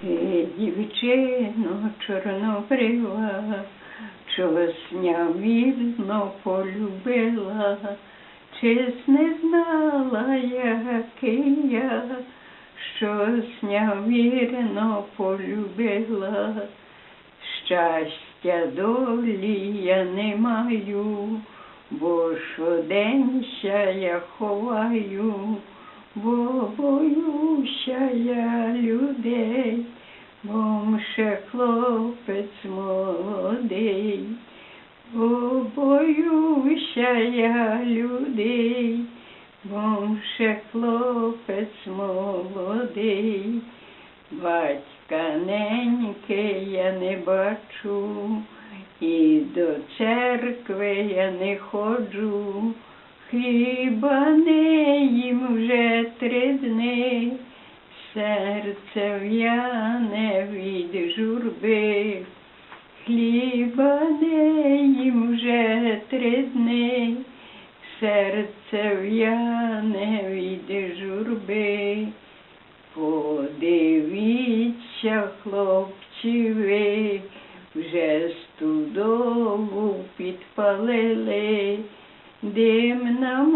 Ти, дівчино, чорнобрива, чогосня вільно полюбила, чи не знала, який я, щосня вірно полюбила, щастя долі я не маю, бо щоденща я ховаю, бо боюся я людей, бо мше хлопець молодий, бо боюся я людей, бо мше хлопець молодий, батька неньки я не бачу, і до церкви я не ходжу, хіба не їм вже три дни, серце в'яне від журби, хліба не їм вже три дни, серце в'яне від журби. Подивіться, хлопці, ви вже студову підпалили, дим нам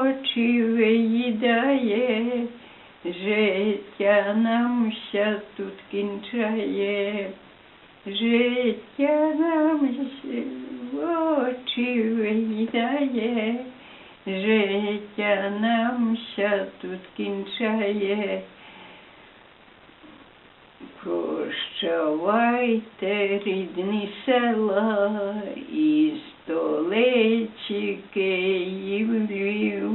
очі виїдає, життя нам ся тут кінчає, життя нам очі виїдає, життя нам ся тут кінчає. Прощавайте, рідні села і столиці Київ Львів.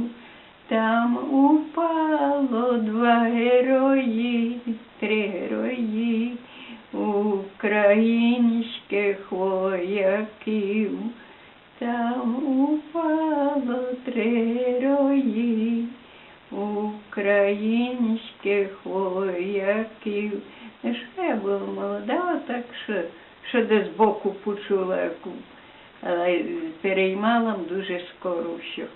Там упало два герої, три герої українських вояків. Там упало три герої українських вояків. Не що я була молода, так що, що десь збоку почула, яку, але переймала дуже скоро все.